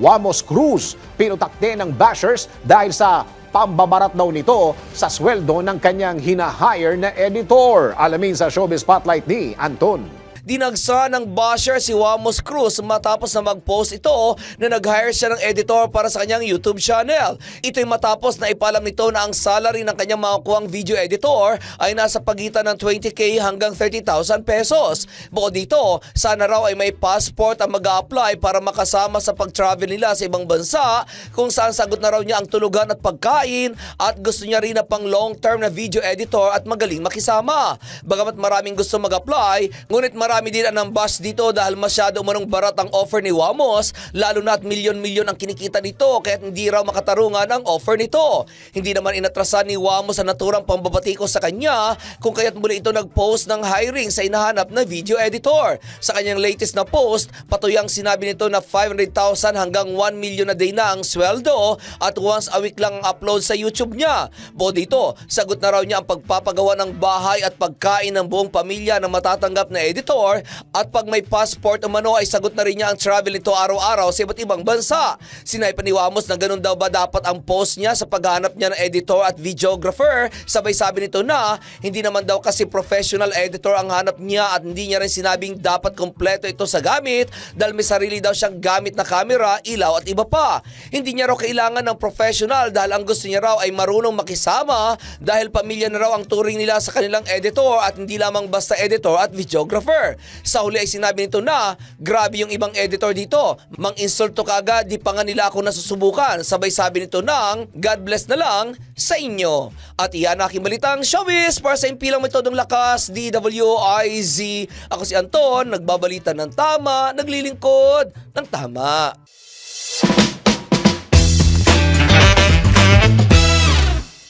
Wamos Cruz. Pinutak ng bashers dahil sa pambabarat daw nito sa sweldo ng kanyang hinahire na editor. Alamin sa Showbiz Spotlight ni Anton. Dinagsa ng basher si Wamos Cruz matapos na mag-post ito na nag-hire siya ng editor para sa kanyang YouTube channel. Ito'y matapos na ipalam nito na ang salary ng kanyang makukuhang video editor ay nasa pagitan ng 20k hanggang 30,000 pesos. Bukod dito, sana raw ay may passport ang mag apply para makasama sa pag-travel nila sa ibang bansa kung saan sagot na raw niya ang tulugan at pagkain at gusto niya rin na pang long-term na video editor at magaling makisama. Bagamat maraming gusto mag-apply, ngunit marami din ang bus dito dahil masyado umanong barat ang offer ni Wamos, lalo na at milyon-milyon ang kinikita nito kaya hindi raw makatarungan ang offer nito. Hindi naman inatrasan ni Wamos ang naturang pambabatiko sa kanya kung kaya't muli ito nag-post ng hiring sa inahanap na video editor. Sa kanyang latest na post, patuyang sinabi nito na 500,000 hanggang 1 million na day na ang sweldo at once a week lang ang upload sa YouTube niya. Bukod dito, sagot na raw niya ang pagpapagawa ng bahay at pagkain ng buong pamilya na matatanggap na editor at pag may passport umano ay sagot na rin niya ang travel nito araw-araw sa iba't ibang bansa. Sinaypa ni Wamos na ganun daw ba dapat ang post niya sa paghanap niya ng editor at videographer. Sabay sabi nito na hindi naman daw kasi professional editor ang hanap niya at hindi niya rin sinabing dapat kompleto ito sa gamit dahil may sarili daw siyang gamit na camera, ilaw at iba pa. Hindi niya raw kailangan ng professional dahil ang gusto niya raw ay marunong makisama dahil pamilya na raw ang turing nila sa kanilang editor at hindi lamang basta editor at videographer. Sa huli ay sinabi nito na grabe yung ibang editor dito. Mang-insulto ka agad, di pa nga nila ako nasusubukan. Sabay sabi nito ng God bless na lang sa inyo. At iyan ang aking balitang showbiz para sa impilang metodong lakas, DWIZ. Ako si Anton, nagbabalita ng tama, naglilingkod ng tama.